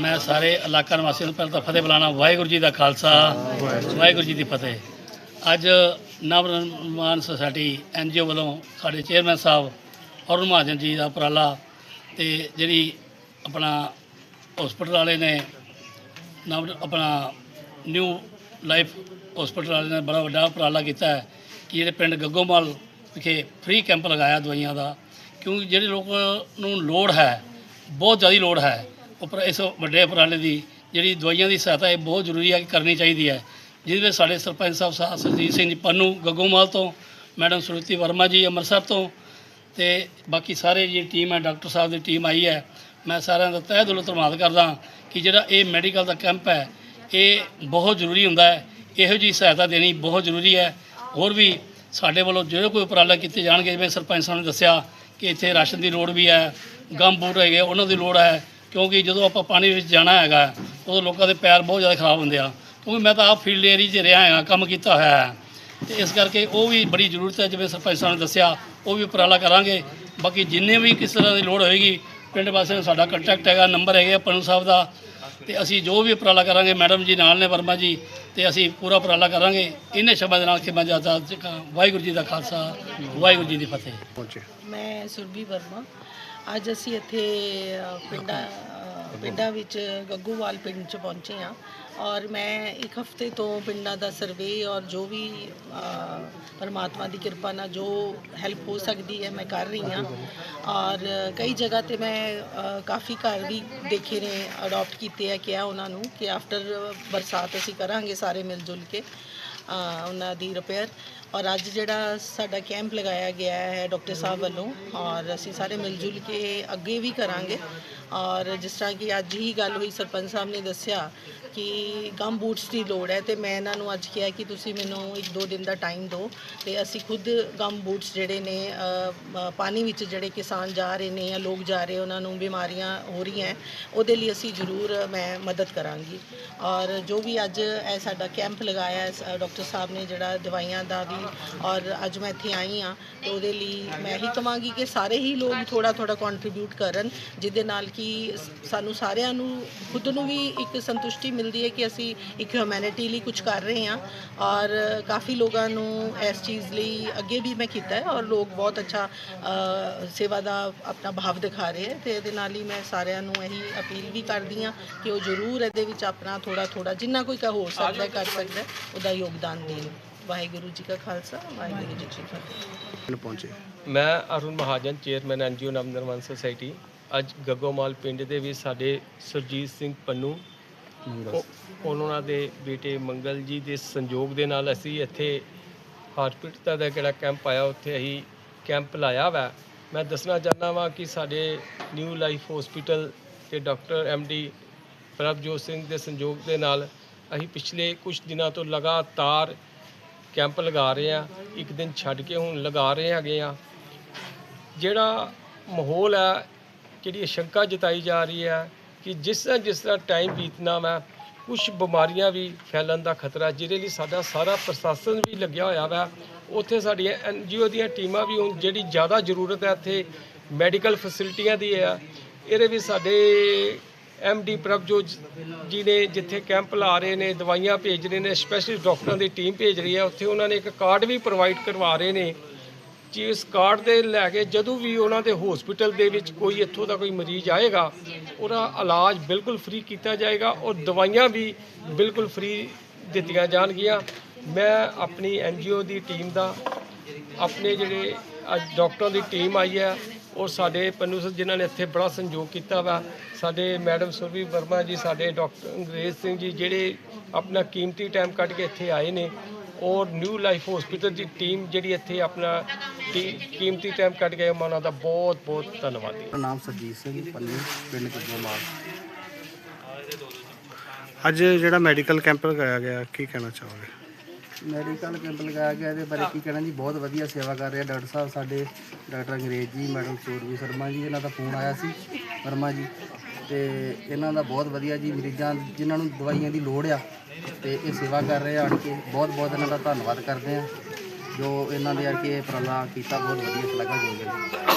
ਮੈਂ ਸਾਰੇ ਇਲਾਕਾ ਨਿਵਾਸੀਆਂ ਨੂੰ ਪਹਿਲਾਂ ਤਾਂ ਫਤਿਹ ਬੁਲਾਣਾ ਵਾਹਿਗੁਰੂ ਜੀ ਦਾ ਖਾਲਸਾ, ਵਾਹਿਗੁਰੂ ਜੀ ਦੀ ਫਤਿਹ। ਅੱਜ ਨਵ ਨਿਰਮਾਣ ਸੁਸਾਇਟੀ ਐਨਜੀਓ ਵੱਲੋਂ ਸਾਡੇ ਚੇਅਰਮੈਨ ਸਾਹਿਬ ਅਰੁਣ ਮਹਾਜਨ ਜੀ ਦਾ ਉਪਰਾਲਾ ਤੇ ਜਿਹੜੀ ਆਪਣਾ ਹਸਪੀਟਲ ਵਾਲੇ ਨੇ ਨਵ, ਆਪਣਾ ਨਿਊ ਲਾਈਫ ਹਸਪੀਟਲ ਵਾਲੇ ਨੇ ਬੜਾ ਵੱਡਾ ਉਪਰਾਲਾ ਕੀਤਾ ਹੈ ਕਿ ਜਿਹੜੇ ਪਿੰਡ ਗੱਗੋਮਾਲ ਵਿਖੇ ਫ੍ਰੀ ਕੈਂਪ ਲਗਾਇਆ ਦਵਾਈਆਂ ਦਾ, ਕਿਉਂਕਿ ਜਿਹੜੇ ਲੋਕ ਨੂੰ ਲੋੜ ਹੈ, ਬਹੁਤ ਜ਼ਿਆਦਾ ਲੋੜ ਹੈ। ਉਪਰ ਇਸ ਵੱਡੇ ਉਪਰਾਲੇ ਦੀ ਜਿਹੜੀ ਦਵਾਈਆਂ ਦੀ ਸਹਾਇਤਾ ਇਹ ਬਹੁਤ ਜ਼ਰੂਰੀ ਹੈ ਕਿ ਕਰਨੀ ਚਾਹੀਦੀ ਹੈ। ਜਿਹਦੇ ਵਿੱਚ ਸਾਡੇ ਸਰਪੰਚ ਸਾਹਿਬ ਸਾ- ਸਰਜੀਤ ਸਿੰਘ ਜੀ ਪੰਨੂ ਗੱਗੋਮਾਲ ਤੋਂ, ਮੈਡਮ ਸੁਰਤੀ ਵਰਮਾ ਜੀ ਅੰਮ੍ਰਿਤਸਰ ਤੋਂ ਤੇ ਬਾਕੀ ਸਾਰੇ ਜੀ ਟੀਮ ਹੈ, ਡਾਕਟਰ ਸਾਹਿਬ ਦੀ ਟੀਮ ਆਈ ਹੈ। ਮੈਂ ਸਾਰਿਆਂ ਦਾ ਤਹਿ ਦਿਲੋਂ ਧੰਨਵਾਦ ਕਰਦਾ ਕਿ ਜਿਹੜਾ ਇਹ ਮੈਡੀਕਲ ਦਾ ਕੈਂਪ ਹੈ, ਇਹ ਬਹੁਤ ਜ਼ਰੂਰੀ ਹੁੰਦਾ ਹੈ। ਇਹੋ ਜੀ ਸਹਾਇਤਾ ਦੇਣੀ ਬਹੁਤ ਜ਼ਰੂਰੀ ਹੈ। ਹੋਰ ਵੀ ਸਾਡੇ ਵੱਲੋਂ ਜਿਹੜੇ ਕੋਈ ਉਪਰਾਲਾ ਕੀਤੇ ਜਾਣਗੇ, ਜਿਵੇਂ ਸਰਪੰਚ ਸਾਹਿਬ ਨੇ ਦੱਸਿਆ ਕਿ ਇੱਥੇ ਰਾਸ਼ਨ ਦੀ ਲੋੜ ਵੀ ਹੈ, ਗਮ ਬੂਟ ਹੈਗੇ ਉਹਨਾਂ ਦੀ ਲੋੜ ਹੈ। ਕਿਉਂਕਿ ਜਦੋਂ ਆਪਾਂ ਪਾਣੀ ਵਿੱਚ ਜਾਣਾ ਹੈਗਾ ਉਦੋਂ ਲੋਕਾਂ ਦੇ ਪੈਰ ਬਹੁਤ ਜ਼ਿਆਦਾ ਖਰਾਬ ਹੁੰਦੇ ਆ। ਕਿਉਂਕਿ ਮੈਂ ਤਾਂ ਆਪ ਫੀਲਡ ਏਰੀਆ 'ਚ ਰਿਹਾ ਹੈਗਾ ਕੰਮ ਕੀਤਾ ਹੋਇਆ ਹੈ। ਤੇ ਇਸ ਕਰਕੇ ਉਹ ਵੀ ਬੜੀ ਜ਼ਰੂਰਤ ਹੈ ਜਿਵੇਂ ਸਰਪੰਚ ਸਾਹਿਬ ਨੇ ਦੱਸਿਆ ਉਹ ਵੀ ਉਪਰਾਲਾ ਕਰਾਂਗੇ। ਬਾਕੀ ਜਿੰਨੇ ਵੀ ਕਿਸ ਤਰ੍ਹਾਂ ਦੀ ਲੋੜ ਹੋਏਗੀ ਪਿੰਡ ਵਾਸੀਆਂ ਦਾ ਸਾਡਾ ਕੰਟੈਕਟ ਹੈਗਾ ਨੰਬਰ ਹੈਗਾ ਪੰਨੂ ਸਾਹਿਬ ਦਾ। ਤੇ ਅਸੀਂ ਜੋ ਵੀ ਉਪਰਾਲਾ ਕਰਾਂਗੇ ਮੈਡਮ ਜੀ ਨਾਲ ਨੇ ਵਰਮਾ ਜੀ ਤੇ ਅਸੀਂ ਪੂਰਾ ਉਪਰਾਲਾ ਕਰਾਂਗੇ। ਇਹਨੇ ਸ਼ਬਦ ਨਾਲ ਕਿ ਮੈਂ ਜ਼ਿਆਦਾ ਵਾਹਿਗੁਰੂ ਜੀ ਦਾ ਖਾਲਸਾ ਵਾਹਿਗੁਰੂ ਜੀ ਦੀ ਫਤਿਹ। ਪਹੁੰਚੇ। ਮੈਂ ਸੁਰਭੀ ਵਰਮਾ। ਅੱਜ ਅਸੀਂ ਇੱਥੇ ਪਿੰਡਾਂ ਪਿੰਡਾਂ ਵਿੱਚ, ਗੱਗੂਵਾਲ ਪਿੰਡ 'ਚ ਪਹੁੰਚੇ ਹਾਂ। ਔਰ ਮੈਂ ਇੱਕ ਹਫ਼ਤੇ ਤੋਂ ਪਿੰਡਾਂ ਦਾ ਸਰਵੇ ਔਰ ਜੋ ਵੀ ਪਰਮਾਤਮਾ ਦੀ ਕਿਰਪਾ ਨਾਲ ਜੋ ਹੈਲਪ ਹੋ ਸਕਦੀ ਹੈ, ਮੈਂ ਕਰ ਰਹੀ ਹਾਂ। ਔਰ ਕਈ ਜਗ੍ਹਾ ਤੇ ਮੈਂ ਕਾਫੀ ਘਰ ਵੀ ਦੇਖੇ ਨੇ ਅਡਾਪਟ ਕੀਤੇ ਆ ਕਿਹਾ ਉਹਨਾਂ ਨੂੰ ਕਿ ਆਫਟਰ ਬਰਸਾਤ ਅਸੀਂ ਕਰਾਂਗੇ ਸਾਰੇ ਮਿਲ ਜੁਲ ਕੇ ਉਹਨਾਂ ਦੀ ਰਿਪੇਅਰ ਔਰ ਅੱਜ ਜਿਹੜਾ ਸਾਡਾ ਕੈਂਪ ਲਗਾਇਆ ਗਿਆ ਹੈ ਡਾਕਟਰ ਸਾਹਿਬ ਵੱਲੋਂ, ਔਰ ਅਸੀਂ ਸਾਰੇ ਮਿਲ ਜੁਲ ਕੇ ਅੱਗੇ ਵੀ ਕਰਾਂਗੇ। ਔਰ ਜਿਸ ਤਰ੍ਹਾਂ ਕਿ ਅੱਜ ਹੀ ਗੱਲ ਹੋਈ, ਸਰਪੰਚ ਸਾਹਿਬ ਨੇ ਦੱਸਿਆ ਕਿ ਗਮ ਬੂਟਸ ਦੀ ਲੋੜ ਹੈ ਤੇ ਮੈਂ ਇਹਨਾਂ ਨੂੰ ਅੱਜ ਕਿਹਾ ਕਿ ਤੁਸੀਂ ਮੈਨੂੰ ਇੱਕ ਦੋ ਦਿਨ ਦਾ ਟਾਈਮ ਦਿਓ ਤੇ ਅਸੀਂ ਖੁਦ ਗਮ ਬੂਟਸ ਜਿਹੜੇ ਨੇ ਪਾਣੀ ਵਿੱਚ ਜਿਹੜੇ ਕਿਸਾਨ ਜਾ ਰਹੇ ਨੇ ਜਾਂ ਲੋਕ ਜਾ ਰਹੇ ਉਹਨਾਂ ਨੂੰ ਬਿਮਾਰੀਆਂ ਹੋ ਰਹੀਆਂ ਉਹਦੇ ਲਈ ਅਸੀਂ ਜ਼ਰੂਰ ਮੈਂ ਮਦਦ ਕਰਾਂਗੀ। ਔਰ ਜੋ ਵੀ ਅੱਜ ਇਹ ਸਾਡਾ ਕੈਂਪ ਲਗਾਇਆ ਹੈ ਡਾਕਟਰ ਸਾਹਿਬ ਨੇ ਜਿਹੜਾ ਦਵਾਈਆਂ ਦਾ ਵੀ ਔਰ ਅੱਜ ਮੈਂ ਇੱਥੇ ਆਈ ਹਾਂ ਤੇ ਉਹਦੇ ਲਈ ਮੈਂ ਹੀ ਕਹਾਂਗੀ ਕਿ ਸਾਰੇ ਹੀ ਲੋਕ ਥੋੜਾ ਥੋੜਾ ਕੰਟਰੀਬਿਊਟ ਕਰਨ, ਜਿਹਦੇ ਨਾਲ ਕਿ ਸਾਨੂੰ ਸਾਰਿਆਂ ਨੂੰ ਖੁਦ ਨੂੰ ਵੀ ਇੱਕ ਸੰਤੁਸ਼ਟੀ ਮਿਲਦੀ ਹੈ ਕਿ ਅਸੀਂ ਇੱਕ ਹਿਊਮੈਨਿਟੀ ਲਈ ਕੁਝ ਕਰ ਰਹੇ ਹਾਂ ਔਰ ਕਾਫੀ ਲੋਕਾਂ ਨੂੰ ਇਸ ਚੀਜ਼ ਲਈ ਅੱਗੇ ਵੀ ਮੈਂ ਕੀਤਾ ਹੈ ਔਰ ਲੋਕ ਬਹੁਤ ਅੱਛਾ ਸੇਵਾ ਦਾ ਆਪਣਾ ਭਾਵ ਦਿਖਾ ਰਹੇ ਹੈ ਤੇ ਇਹਦੇ ਨਾਲ ਹੀ ਮੈਂ ਸਾਰਿਆਂ ਨੂੰ ਇਹੀ ਅਪੀਲ ਵੀ ਕਰਦੀ ਹਾਂ ਕਿ ਉਹ ਜ਼ਰੂਰ ਇਹਦੇ ਵਿੱਚ ਆਪਣਾ ਥੋੜਾ ਥੋੜਾ ਜਿੰਨਾ ਕੋਈ ਕਾ ਹੋ ਸਕਦਾ ਕਰ ਸਕਦਾ ਉਹਦਾ ਯੋਗਦਾਨ ਦੇਣ। ਵਾਹਿਗੁਰੂ ਜੀ ਕਾ ਖਾਲਸਾ ਵਾਹਿਗੁਰੂ ਜੀ ਕੀ ਫਤਿਹ। ਪਹੁੰਚੇ। ਮੈਂ Arun Mahajan chairman NGO Navnirman society. ਅੱਜ ਗੱਗੋਮਾਲ ਪਿੰਡ ਦੇ ਵਿੱਚ ਸਾਡੇ ਸੁਰਜੀਤ ਸਿੰਘ ਪੰਨੂ ਉਹ- ਉਹਨਾਂ ਦੇ ਬੇਟੇ ਮੰਗਲ ਜੀ ਦੇ ਸੰਯੋਗ ਦੇ ਨਾਲ ਅਸੀਂ ਇੱਥੇ ਹਸਪੀਟਲ ਦਾ ਜਿਹੜਾ ਕੈਂਪ ਆਇਆ ਉੱਥੇ ਅਸੀਂ ਕੈਂਪ ਲਾਇਆ ਵਾ। ਮੈਂ ਦੱਸਣਾ ਚਾਹੁੰਦਾ ਵਾਂ ਕਿ ਸਾਡੇ ਨਿਊ ਲਾਈਫ ਹਸਪੀਟਲ ਤੇ ਡਾਕਟਰ ਐਮਡੀ ਪ੍ਰਭਜੋਤ ਸਿੰਘ ਦੇ ਸੰਯੋਗ ਦੇ ਨਾਲ ਅਸੀਂ ਪਿਛਲੇ ਕੁਝ ਦਿਨਾਂ ਤੋਂ ਲਗਾਤਾਰ ਕੈਂਪ ਲਗਾ ਰਹੇ ਆ, ਇੱਕ ਦਿਨ ਛੱਡ ਕੇ ਹੁਣ ਲਗਾ ਰਹੇ ਹੈਗੇ ਆ। ਜਿਹੜਾ ਮਾਹੌਲ ਹੈ ਜਿਹੜੀ ਸ਼ੰਕਾ ਜਤਾਈ ਜਾ ਰਹੀ ਹੈ ਕਿ ਜਿਸ ਤਰ੍ਹਾਂ ਜਿਸ ਤਰ੍ਹਾਂ ਟਾਈਮ ਬੀਤਣਾ ਵਾ ਕੁਝ ਬਿਮਾਰੀਆਂ ਵੀ ਫੈਲਣ ਦਾ ਖਤਰਾ, ਜਿਹਦੇ ਲਈ ਸਾਡਾ ਸਾਰਾ ਪ੍ਰਸ਼ਾਸਨ ਵੀ ਲੱਗਿਆ ਹੋਇਆ ਵਾ। ਉੱਥੇ ਸਾਡੀਆਂ ਐਨਜੀਓ ਦੀਆਂ ਟੀਮਾਂ ਵੀ ਹੁਣ ਜਿਹੜੀ ਜ਼ਿਆਦਾ ਜ਼ਰੂਰਤ ਹੈ ਇੱਥੇ, ਮੈਡੀਕਲ ਫੈਸਿਲਿਟੀਆਂ ਦੀ ਹੈ ਇਹਦੇ ਵੀ ਸਾਡੇ ਐਮਡੀ ਪ੍ਰਭਜੋਤ ਜੀ ਨੇ ਜਿੱਥੇ ਕੈਂਪ ਲਾ ਰਹੇ ਨੇ, ਦਵਾਈਆਂ ਭੇਜ ਰਹੇ ਨੇ ਸਪੈਸ਼ਲਿਸਟ ਡਾਕਟਰਾਂ ਦੀ ਟੀਮ ਭੇਜ ਰਹੀ ਹੈ, ਉੱਥੇ ਉਹਨਾਂ ਨੇ ਇੱਕ ਕਾਰਡ ਵੀ ਪ੍ਰੋਵਾਈਡ ਕਰਵਾ ਰਹੇ ਨੇ। ਜੀ, ਇਸ ਕਾਰਡ ਦੇ ਲੈ ਕੇ ਜਦੋਂ ਵੀ ਉਹਨਾਂ ਦੇ ਹਸਪੀਟਲ ਦੇ ਵਿੱਚ ਕੋਈ ਇੱਥੋਂ ਦਾ ਕੋਈ ਮਰੀਜ਼ ਆਏਗਾ, ਉਹਦਾ ਇਲਾਜ ਬਿਲਕੁਲ ਫ੍ਰੀ ਕੀਤਾ ਜਾਏਗਾ ਔਰ ਦਵਾਈਆਂ ਵੀ ਬਿਲਕੁਲ ਫ੍ਰੀ ਦਿੱਤੀਆਂ ਜਾਣਗੀਆਂ। ਮੈਂ ਆਪਣੀ ਐਨਜੀਓ ਦੀ ਟੀਮ ਦਾ, ਆਪਣੇ ਜਿਹੜੇ ਅੱਜ ਡਾਕਟਰਾਂ ਦੀ ਟੀਮ ਆਈ ਹੈ ਔਰ ਸਾਡੇ ਪੰਨੂ ਸਰ ਜਿਨ੍ਹਾਂ ਨੇ ਇੱਥੇ ਬੜਾ ਸੰਯੋਗ ਕੀਤਾ ਵਾ ਸਾਡੇ ਮੈਡਮ ਸੁਰਵੀ ਵਰਮਾ ਜੀ ਸਾਡੇ ਡਾਕਟਰ ਅੰਗਰੇਜ਼ ਸਿੰਘ ਜੀ ਜਿਹੜੇ ਆਪਣਾ ਕੀਮਤੀ ਟਾਈਮ ਕੱਢ ਕੇ ਇੱਥੇ ਆਏ ਨੇ ਔਰ ਨਿਊ ਲਾਈਫ ਹਸਪੀਟਲ ਦੀ ਟੀਮ ਜਿਹੜੀ ਇੱਥੇ ਆਪਣਾ ਕੀਮਤੀ ਟਾਈਮ ਕੱਢ ਕੇ ਉਹਨਾਂ ਦਾ ਬਹੁਤ ਬਹੁਤ ਧੰਨਵਾਦੀ ਮੇਰਾ ਨਾਮ ਸਰਜੀਤ ਸਿੰਘ ਪੰਨੂ ਪਿੰਡ ਕੁੱਗੋਮਾਲ ਅੱਜ ਜਿਹੜਾ ਮੈਡੀਕਲ ਕੈਂਪ ਲਗਾਇਆ ਗਿਆ ਕੀ ਕਹਿਣਾ ਚਾਹੋਗੇ? ਮੈਡੀਕਲ ਕੈਂਪ ਲਗਾਇਆ ਗਿਆ ਇਹਦੇ ਬਾਰੇ ਕੀ ਕਹਿਣਾ ਜੀ? ਬਹੁਤ ਵਧੀਆ ਸੇਵਾ ਕਰ ਰਹੇ ਆ ਡਾਕਟਰ ਸਾਹਿਬ ਸਾਡੇ ਡਾਕਟਰ ਅੰਗਰੇਜ਼ ਜੀ, ਮੈਡਮ ਸੂਰਵੀ ਸ਼ਰਮਾ ਜੀ, ਇਹਨਾਂ ਦਾ ਫੋਨ ਆਇਆ ਸੀ, ਵਰਮਾ ਜੀ। ਤੇ ਇਹਨਾਂ ਦਾ ਬਹੁਤ ਵਧੀਆ ਜੀ, ਮਰੀਜ਼ਾਂ ਜਿਨ੍ਹਾਂ ਨੂੰ ਦਵਾਈਆਂ ਦੀ ਲੋੜ ਆ, ਤੇ ਇਹ ਸੇਵਾ ਕਰ ਰਹੇ ਆ, ਆਣ ਕੇ ਬਹੁਤ ਬਹੁਤ ਇਹਨਾਂ ਦਾ ਧੰਨਵਾਦ ਕਰਦੇ ਆ, ਜੋ ਇਹਨਾਂ ਦੇ ਆ ਕੇ ਉਪਰਾਲਾ ਕੀਤਾ, ਬਹੁਤ ਵਧੀਆ ਸ਼ਲਾਘਾਯੋਗ ਜੀ